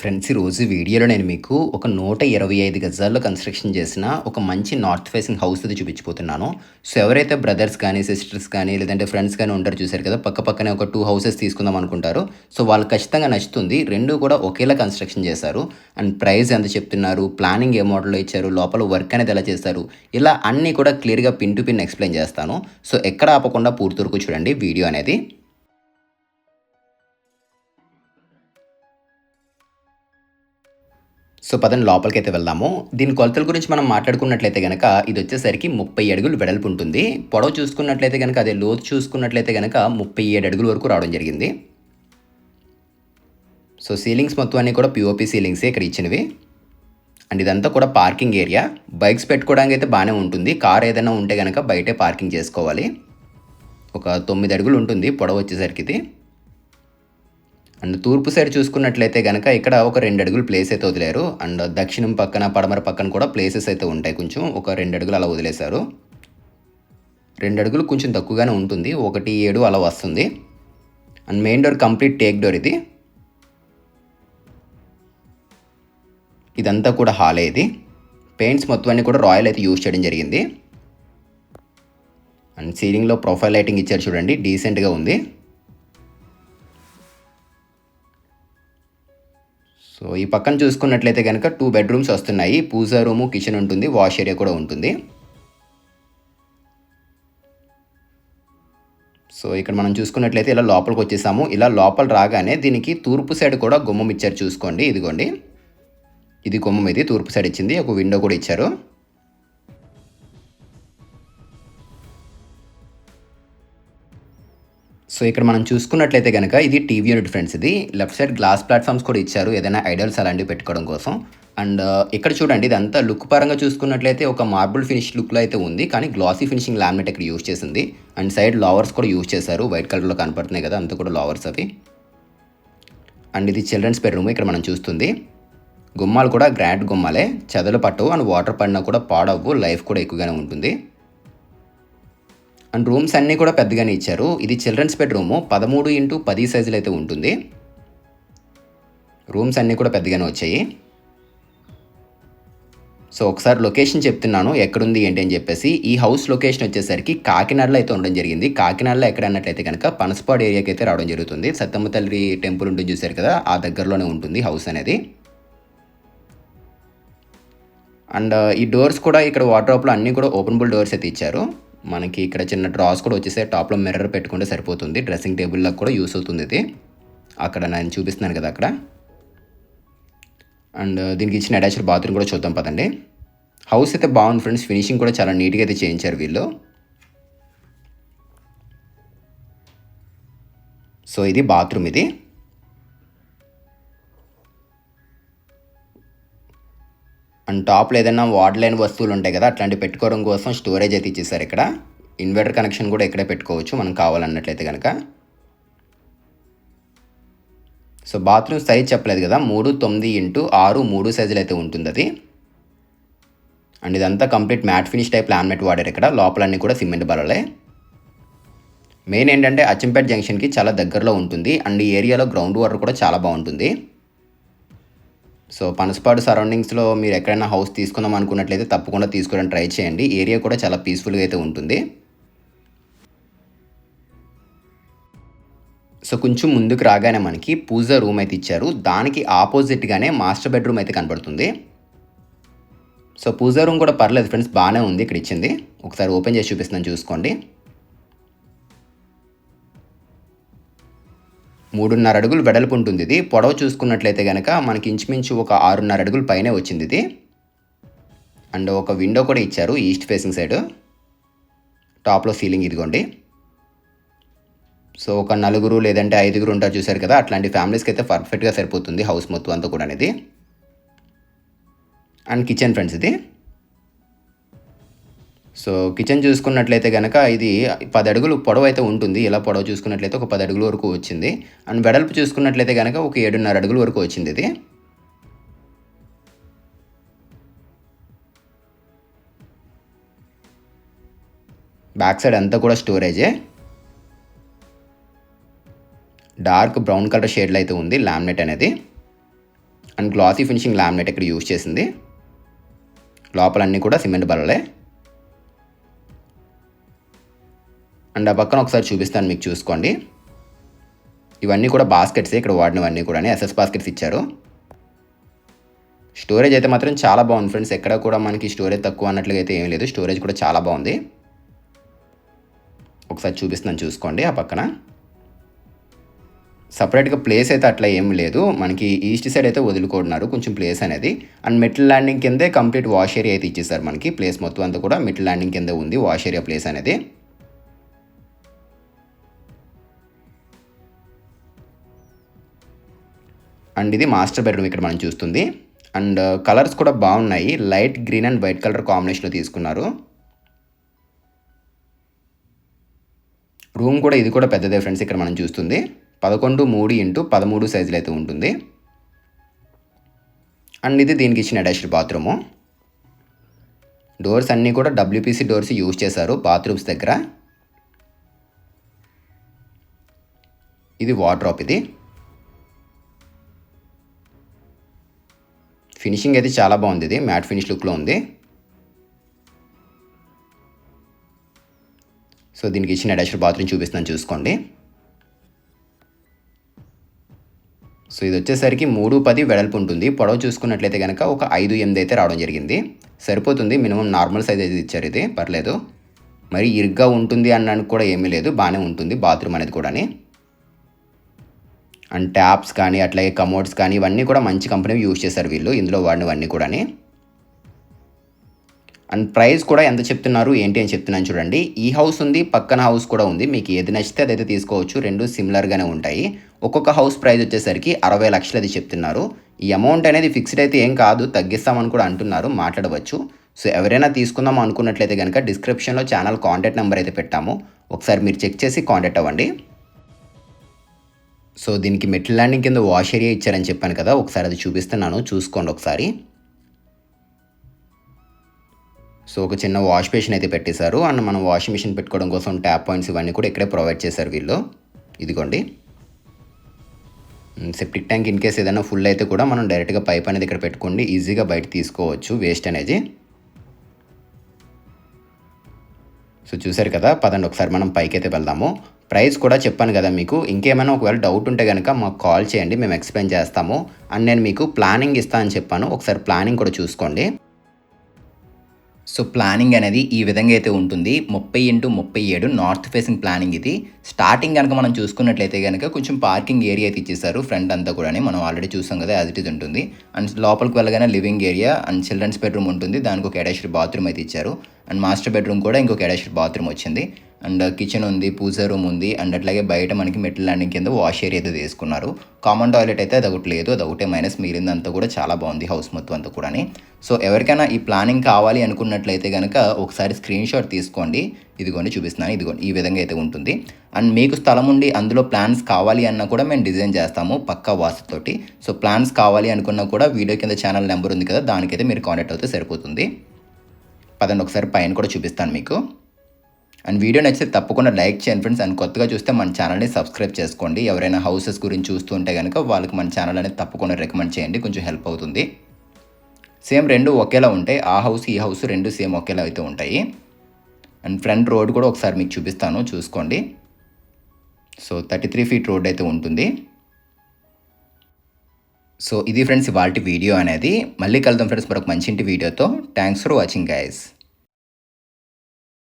Friends ఈరోజు వీడియోలో నేను మీకు ఒక నూట ఇరవై ఐదు గజాల్లో కన్స్ట్రక్షన్ చేసిన ఒక మంచి నార్త్ ఫేసింగ్ హౌస్ అది చూపించిపోతున్నాను సో ఎవరైతే బ్రదర్స్ కానీ సిస్టర్స్ కానీ లేదంటే ఫ్రెండ్స్ కానీ ఉంటారు చూసారు కదా పక్క పక్కనే ఒక టూ హౌసెస్ తీసుకుందాం అనుకుంటారు. సో వాళ్ళు ఖచ్చితంగా నచ్చుతుంది. రెండు కూడా ఒకేలా కన్స్ట్రక్షన్ చేశారు. అండ్ ప్రైస్ ఎంత చెప్తున్నారు ప్లానింగ్ ఏ మోడల్లో ఇచ్చారు లోపల వర్క్ అనేది ఎలా చేస్తారు ఇలా అన్నీ కూడా క్లియర్గా పిన్ టు పిన్ ఎక్స్ప్లెయిన్ చేస్తాను. సో ఎక్కడ ఆపకుండా పూర్తి వరకు చూడండి వీడియో అనేది. సో పదండి లోపలికి అయితే వెళ్దాము. దీని కొలతల గురించి మనం మాట్లాడుకున్నట్లయితే కనుక ఇది వచ్చేసరికి ముప్పై అడుగులు వెడల్పు ఉంటుంది. పొడవు చూసుకున్నట్లయితే కనుక అదే లోతు చూసుకున్నట్లయితే కనుక ముప్పై ఏడు అడుగుల వరకు రావడం జరిగింది. సో సీలింగ్స్ మొత్తం అన్నీ కూడా పిఓపి సీలింగ్సే ఇక్కడ ఇచ్చినవి. అండ్ ఇదంతా కూడా పార్కింగ్ ఏరియా. బైక్స్ పెట్టుకోవడానికి అయితే బాగానే ఉంటుంది. కార్ ఏదైనా ఉంటే కనుక బయటే పార్కింగ్ చేసుకోవాలి. ఒక తొమ్మిది అడుగులు ఉంటుంది పొడవు వచ్చేసరికి ఇది. అండ్ తూర్పు సైడ్ చూసుకున్నట్లయితే కనుక ఇక్కడ ఒక రెండు అడుగులు ప్లేస్ అయితే వదిలేరు. అండ్ దక్షిణం పక్కన పడమర పక్కన కూడా ప్లేసెస్ అయితే ఉంటాయి కొంచెం. ఒక రెండు అడుగులు అలా వదిలేశారు. రెండు అడుగులు కొంచెం తక్కువగానే ఉంటుంది. ఒకటి ఏడు అలా వస్తుంది. And main door complete teak door ఇది. ఇదంతా కూడా హాలే ఇది. పెయింట్స్ మొత్తం అన్నీ కూడా రాయల్ అయితే యూజ్ చేయడం జరిగింది. అండ్ సీలింగ్లో ప్రొఫైల్ లైటింగ్ ఇచ్చారు చూడండి. డీసెంట్గా ఉంది. సో ఈ పక్కన చూసుకున్నట్లయితే కనుక టూ బెడ్రూమ్స్ వస్తున్నాయి. పూజా రూము కిచెన్ ఉంటుంది. వాష్ ఏరియా కూడా ఉంటుంది. సో ఇక్కడ మనం చూసుకున్నట్లయితే ఇలా లోపలికి వచ్చేసాము. ఇలా లోపల రాగానే దీనికి తూర్పు సైడ్ కూడా గుమ్మం ఇచ్చారు చూసుకోండి. ఇదిగోండి. ఇది గుమ్మం ఇది తూర్పు సైడ్ ఇచ్చింది. ఒక విండో కూడా ఇచ్చారు. సో ఇక్కడ మనం చూసుకున్నట్లయితే కనుక ఇది టీవీ యూనిట్ ఫ్రెండ్స్ ఇది. లెఫ్ట్ సైడ్ గ్లాస్ ప్లాట్ఫామ్స్ కూడా ఇచ్చారు. ఏదైనా ఐడల్స్ అలాంటివి పెట్టుకోవడం కోసం. అండ్ uh, ఇక్కడ చూడండి ఇదంతా లుక్ పరంగా చూసుకున్నట్లయితే ఒక మార్బుల్ ఫినిష్ లుక్లో అయితే ఉంది. కానీ గ్లాసీ ఫినిషింగ్ లామినేట్ ఇక్కడ యూజ్ చేసింది. అండ్ సైడ్ లావర్స్ కూడా యూజ్ చేశారు. వైట్ కలర్లో కనపడుతున్నాయి కదా అంతా కూడా లావర్స్ అవి. అండ్ ఇది చిల్డ్రన్స్ బెడ్రూమ్ ఇక్కడ మనం చూస్తుంది. గుమ్మాలు కూడా గ్రాండ్ గుమ్మాలే. చెదలు పట్టవు. అండ్ వాటర్ పడినా కూడా పాడవు లైఫ్ కూడా ఎక్కువగానే ఉంటుంది. అండ్ రూమ్స్ అన్నీ కూడా పెద్దగానే ఇచ్చారు. ఇది చిల్డ్రన్స్ బెడ్రూము. పదమూడు ఇంటూ పది సైజులు అయితే ఉంటుంది. రూమ్స్ అన్నీ కూడా పెద్దగానే వచ్చాయి. సో ఒకసారి లొకేషన్ చెప్తున్నాను. ఎక్కడుంది ఏంటి అని చెప్పేసి. ఈ హౌస్ లొకేషన్ వచ్చేసరికి కాకినాడలో అయితే ఉండడం జరిగింది. కాకినాడలో ఎక్కడ అన్నట్లయితే కనుక పనసపాడు ఏరియాకి అయితే రావడం జరుగుతుంది. సత్తమ్మ తల్లి టెంపుల్ ఉంటుంది చూసారు కదా ఆ దగ్గరలోనే ఉంటుంది హౌస్ అనేది. అండ్ ఈ డోర్స్ కూడా ఇక్కడ వాటర్ అన్నీ కూడా ఓపెనబుల్ డోర్స్ అయితే ఇచ్చారు. మనకి ఇక్కడ చిన్న డ్రాస్ కూడా వచ్చేసే టాప్లో మిర్రర్ పెట్టుకుంటే సరిపోతుంది. డ్రెస్సింగ్ టేబుల్లో కూడా యూస్ అవుతుంది ఇది. అక్కడ నేను చూపిస్తున్నాను కదా అక్కడ. అండ్ uh, దీనికి ఇచ్చిన అటాచ్డ్ బాత్రూమ్ కూడా చూద్దాం పదండి. హౌస్ అయితే బాగుంది ఫ్రెండ్స్ ఫినిషింగ్ కూడా చాలా నీట్గా అయితే చేయించారు వీళ్ళు. సో ఇది బాత్రూమ్ ఇది. అండ్ టాప్లో ఏదైనా వాడలేని వస్తువులు ఉంటాయి కదా అట్లాంటివి పెట్టుకోవడం కోసం స్టోరేజ్ అయితే ఇచ్చేసారు ఇక్కడ. ఇన్వర్టర్ కనెక్షన్ కూడా ఇక్కడే పెట్టుకోవచ్చు మనం కావాలన్నట్లయితే కనుక సో బాత్రూమ్ సైజ్ చెప్పలేదు కదా మూడు తొమ్మిది ఇంటూ ఆరు మూడు సైజులు అయితే ఉంటుంది అది. అండ్ ఇదంతా complete matte finish type laminate వాడారు ఇక్కడ లోపలన్నీ కూడా సిమెంట్ బలలే. మెయిన్ ఏంటంటే అచ్చంపేట జంక్షన్కి చాలా దగ్గరలో ఉంటుంది అండ్ ఈ ఏరియాలో గ్రౌండ్ వాటర్ కూడా చాలా బాగుంటుంది. సో పనసపాడు సరౌండింగ్స్లో మీరు ఎక్కడైనా హౌస్ తీసుకుందాం అనుకున్నట్లయితే తప్పకుండా తీసుకోవడానికి ట్రై చేయండి. ఏరియా కూడా చాలా పీస్ఫుల్గా అయితే ఉంటుంది. సో కొంచెం ముందుకు రాగానే మనకి పూజ రూమ్ అయితే ఇచ్చారు. దానికి ఆపోజిట్గానే మాస్టర్ బెడ్రూమ్ అయితే కనబడుతుంది. సో పూజ రూమ్ కూడా పర్లేదు ఫ్రెండ్స్ బాగానే ఉంది. ఇక్కడ ఇచ్చింది. ఒకసారి ఓపెన్ చేసి చూపిస్తున్నాను చూసుకోండి. మూడున్నర అడుగులు వెడల్పు ఉంటుంది ఇది. పొడవు చూసుకున్నట్లయితే కనుక మనకి ఇంచుమించు ఒక ఆరున్నర అడుగులు పైనే వచ్చింది ఇది. అండ్ ఒక విండో కూడా ఇచ్చారు ఈస్ట్ ఫేసింగ్ సైడ్ టాప్లో సీలింగ్ ఇదిగోండి. సో ఒక నలుగురు లేదంటే ఐదుగురు ఉంటారు చూసారు కదా అట్లాంటి ఫ్యామిలీస్కి అయితే పర్ఫెక్ట్గా సరిపోతుంది హౌస్ మొత్తం అంతా కూడా అనేది అండ్ కిచెన్ ఫ్రెండ్స్ ఇది. సో కిచెన్ చూసుకున్నట్లయితే కనుక ఇది పది అడుగులు పొడవు అయితే ఉంటుంది. ఇలా పొడవు చూసుకున్నట్లయితే ఒక పది అడుగుల వరకు వచ్చింది. అండ్ వెడల్పు చూసుకున్నట్లయితే కనుక ఒక ఏడున్నర అడుగుల వరకు వచ్చింది ఇది. బ్యాక్ సైడ్ అంతా కూడా స్టోరేజే డార్క్ బ్రౌన్ కలర్ షేడ్లో అయితే ఉంది లామినేట్ అనేది. అండ్ గ్లాసీ ఫినిషింగ్ లామినేట్ ఇక్కడ యూజ్ చేసింది. లోపలన్నీ కూడా సిమెంట్ బల్లలే. అండ్ ఆ పక్కన ఒకసారి చూపిస్తాను మీకు చూసుకోండి. ఇవన్నీ కూడా బాస్కెట్స్ ఇక్కడ వాడినవన్నీ కూడా ఎస్ఎస్ బాస్కెట్స్ ఇచ్చారు. స్టోరేజ్ అయితే మాత్రం చాలా బాగుంది ఫ్రెండ్స్. ఎక్కడ కూడా మనకి స్టోరేజ్ తక్కువ అన్నట్లుగా అయితే ఏం లేదు. స్టోరేజ్ కూడా చాలా బాగుంది. ఒకసారి చూపిస్తున్నాను చూసుకోండి ఆ పక్కన. సపరేట్గా ప్లేస్ అయితే అట్లా ఏం లేదు. మనకి ఈస్ట్ సైడ్ అయితే వదులుకుంటున్నారు కొంచెం ప్లేస్ అనేది. అండ్ మిడిల్ ల్యాండింగ్ కిందే కంప్లీట్ వాష్ ఏరియా అయితే ఇచ్చేసారు మనకి. ప్లేస్ మొత్తం అంతా కూడా మిడిల్ ల్యాండింగ్ కింద ఉంది వాష్ ఏరియా ప్లేస్ అనేది. అండ్ ఇది మాస్టర్ బెడ్రూమ్ ఇక్కడ మనం చూస్తుంది. అండ్ uh, కలర్స్ కూడా బాగున్నాయి. Light green and white colour కాంబినేషన్లో తీసుకున్నారు. రూమ్ కూడా ఇది కూడా పెద్దదే ఫ్రెండ్స్ ఇక్కడ మనం చూస్తుంది. పదకొండు మూడు ఇంటూ పదమూడు సైజులు అయితే ఉంటుంది. అండ్ ఇది దీనికి ఇచ్చిన అటాచ్డ్ బాత్రూము. డోర్స్ అన్నీ కూడా డబ్ల్యూపీసీ డోర్స్ యూజ్ చేశారు బాత్రూమ్స్ దగ్గర. ఇది వార్డ్రాప్ ఇది. ఫినిషింగ్ అయితే చాలా బాగుంది ఇది. మ్యాట్ ఫినిష్ లుక్లో ఉంది. సో దీనికి ఇచ్చిన అడాషర్ బాత్రూమ్ చూపిస్తున్నాను చూసుకోండి. సో ఇది వచ్చేసరికి మూడు పది వెడల్పు ఉంటుంది. పొడవు చూసుకున్నట్లయితే కనుక ఒక ఐదు ఎనిమిది అయితే రావడం జరిగింది. సరిపోతుంది. మినిమం నార్మల్ సైజ్ అయితే ఇచ్చారు ఇది. పర్లేదు. మరి ఇరుగ్గా ఉంటుంది అన్నానికి కూడా ఏమీ లేదు. బాగానే ఉంటుంది. బాత్రూమ్ అనేది కూడా అండ్ ట్యాప్స్ కానీ అట్లాగే కమోడ్స్ కానీ ఇవన్నీ కూడా మంచి కంపెనీ యూజ్ చేశారు వీళ్ళు. ఇందులో వాడినవన్నీ కూడా అండ్ ప్రైస్ కూడా ఎంత చెప్తున్నారు ఏంటి అని చెప్తున్నాను చూడండి. ఈ హౌస్ ఉంది పక్కన హౌస్ కూడా ఉంది. మీకు ఏది నచ్చితే అదైతే తీసుకోవచ్చు. రెండు సిమిలర్గానే ఉంటాయి. ఒక్కొక్క హౌస్ ప్రైస్ వచ్చేసరికి అరవై లక్షలు అది చెప్తున్నారు. ఈ అమౌంట్ అనేది ఫిక్స్డ్ అయితే ఏం కాదు తగ్గిస్తామని కూడా అంటున్నారు మాట్లాడవచ్చు. సో ఎవరైనా తీసుకుందాం అనుకున్నట్లయితే కనుక డిస్క్రిప్షన్లో ఛానల్ కాంటాక్ట్ నెంబర్ అయితే పెట్టాము. ఒకసారి మీరు చెక్ చేసి కాంటాక్ట్ అవ్వండి. సో దీనికి మెట్ల ల్యాండింగ్ కింద వాష్ ఏరియా ఇచ్చారని చెప్పాను కదా ఒకసారి అది చూపిస్తున్నాను. చూసుకోండి ఒకసారి. సో ఒక చిన్న వాష్ బేసిన్ అయితే పెట్టేశారు. అండ్ మనం వాషింగ్ మిషన్ పెట్టుకోవడం కోసం ట్యాప్ పాయింట్స్ ఇవన్నీ కూడా ఇక్కడే ప్రొవైడ్ చేశారు వీళ్ళు. ఇదిగోండి. సెప్టిక్ ట్యాంక్ ఇన్ కేస్ ఏదైనా ఫుల్ అయితే కూడా మనం డైరెక్ట్గా పైప్ అనేది ఇక్కడ పెట్టుకోండి. ఈజీగా బయట తీసుకోవచ్చు వేస్ట్ అనేది. సో చూసారు కదా పదండి ఒకసారి మనం పైకి అయితే వెళ్దాము. ప్రైస్ కూడా చెప్పాను కదా మీకు. ఇంకేమైనా ఒకవేళ డౌట్ ఉంటే కనుక మాకు కాల్ చేయండి మేము ఎక్స్ప్లెయిన్ చేస్తాము. అండ్ నేను మీకు ప్లానింగ్ ఇస్తానని చెప్పాను. ఒకసారి ప్లానింగ్ కూడా చూసుకోండి. సో ప్లానింగ్ అనేది ఈ విధంగా అయితే ఉంటుంది. ముప్పై ఇంటూ ముప్పై ఏడు నార్త్ ఫేసింగ్ ప్లానింగ్ ఇది. స్టార్టింగ్ కనుక మనం చూసుకున్నట్లయితే కనుక కొంచెం పార్కింగ్ ఏరియా అయితే ఇచ్చేసారు ఫ్రంట్ అంతా కూడా మనం ఆల్రెడీ చూసాం కదా యాజ్ ఇట్ ఇస్ ఉంటుంది. అండ్ లోపలికి వెళ్ళగానే living area and children's bedroom ఉంటుంది. దానికి ఒక అటాచ్డ్ బాత్రూమ్ అయితే ఇచ్చారు. అండ్ మాస్టర్ బెడ్రూమ్ కూడా ఇంకొక అటాచ్డ్ బాత్రూమ్ వచ్చింది. అండ్ కిచెన్ ఉంది పూజా రూమ్ ఉంది అండ్ అట్లాగే బయట మనకి మెట్ల ల్యాండింగ్ కింద వాష్ ఏరియా అయితే తీసుకున్నారు. కామన్ టాయిలెట్ అయితే అది ఒకటి లేదు అది ఒకటే మైనస్ మిగిలిందంతా కూడా చాలా బాగుంది హౌస్ మొత్తం అంతా కూడా సో ఎవరికైనా ఈ ప్లానింగ్ కావాలి అనుకున్నట్లయితే కనుక ఒకసారి స్క్రీన్ షాట్ తీసుకోండి. ఇదిగోండి చూపిస్తున్నాను ఇదిగోండి. ఈ విధంగా అయితే ఉంటుంది. అండ్ మీకు స్థలం ఉండి అందులో ప్లాన్స్ కావాలి అన్నా కూడా మేము డిజైన్ చేస్తాము పక్కా వాసుతోటి సో ప్లాన్స్ కావాలి అనుకున్నా కూడా వీడియో కింద ఛానల్ నెంబర్ ఉంది కదా దానికైతే మీరు కాంటాక్ట్ అవుతే సరిపోతుంది. పదండి ఒకసారి పైన కూడా చూపిస్తాను మీకు. అండ్ వీడియో నచ్చితే తప్పకుండా లైక్ చేయండి ఫ్రెండ్స్. అండ్ కొత్తగా చూస్తే మన ఛానల్ని సబ్స్క్రైబ్ చేసుకోండి. ఎవరైనా హౌసెస్ గురించి చూస్తూ ఉంటే కనుక వాళ్ళకి మన ఛానల్ అనేది తప్పకుండా రికమెండ్ చేయండి. కొంచెం హెల్ప్ అవుతుంది. సేమ్ రెండు ఒకేలా ఉంటాయి. ఆ హౌస్ ఈ హౌస్ రెండు సేమ్ ఒకేలా అయితే ఉంటాయి. అండ్ ఫ్రంట్ రోడ్ కూడా ఒకసారి మీకు చూపిస్తాను. చూసుకోండి. So thirty three feet road అయితే ఉంటుంది. సో ఇది ఫ్రెండ్స్ ఇవాళ వీడియో అనేది. మళ్ళీ కలుద్దాం ఫ్రెండ్స్. మరొక మంచి ఇంటి వీడియోతో. Thanks for watching guys